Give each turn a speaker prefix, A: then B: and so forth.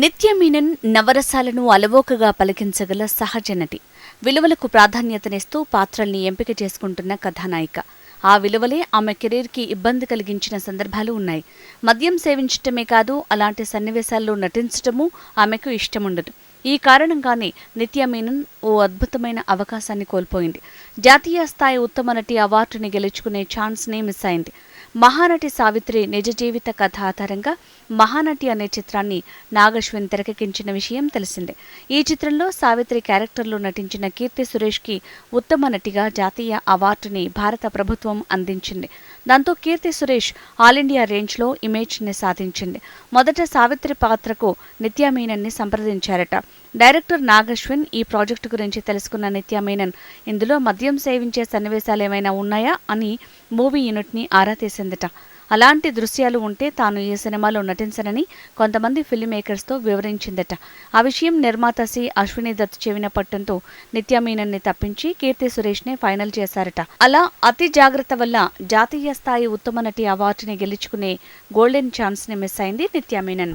A: నిత్యమీనన్ నవరసాలను అలవోకగా పలికించగల సహజ నటి. విలువలకు ప్రాధాన్యతనిస్తూ పాత్రల్ని ఎంపిక చేసుకుంటున్న కథానాయిక. ఆ విలువలే ఆమె కెరీర్కి ఇబ్బంది కలిగించిన సందర్భాలు ఉన్నాయి. మద్యం సేవించటమే కాదు అలాంటి సన్నివేశాల్లో నటించటమూ ఆమెకు ఇష్టముండదు. ఈ కారణంగానే నిత్య మీనన్ ఓ అద్భుతమైన అవకాశాన్ని కోల్పోయింది. జాతీయ స్థాయి ఉత్తమ నటి అవార్డుని గెలుచుకునే ఛాన్స్ని మిస్ అయింది. మహానటి సావిత్రి నిజ జీవిత కథ ఆధారంగా మహానటి అనే చిత్రాన్ని నాగశ్విన్ తెరకెక్కించిన విషయం తెలిసిందే. ఈ చిత్రంలో సావిత్రి క్యారెక్టర్లో నటించిన కీర్తి సురేష్కి ఉత్తమ నటిగా జాతీయ అవార్డుని భారత ప్రభుత్వం అందించింది. దాంతో కీర్తి సురేష్ ఆల్ ఇండియా రేంజ్లో ఇమేజ్ని సాధించింది. మొదట సావిత్రి పాత్రకు నిత్యా మీనన్ని సంప్రదించారట. డైరెక్టర్ నాగశ్విన్ ఈ ప్రాజెక్టు గురించి తెలుసుకున్న నిత్యా మీనన్ ఇందులో మద్యం సేవించే సన్నివేశాలు ఏమైనా ఉన్నాయా? అని మూవీ యూనిట్ని ఆరా తీసిందట. అలాంటి దృశ్యాలు ఉంటే తాను ఈ సినిమాలో నటించనని కొంతమంది ఫిల్మ్ మేకర్స్తో వివరించిందట. ఆ విషయం నిర్మాత సి. అశ్విని దత్ చెవిన పట్టడంతో నిత్యా మీనన్ని తప్పించి కీర్తి సురేష్నే ఫైనల్ చేశారట. అలా అతి జాగ్రత్త వల్ల జాతీయ స్థాయి ఉత్తమ నటి అవార్డుని గెలుచుకునే గోల్డెన్ ఛాన్స్ని మిస్ అయింది నిత్యామీనన్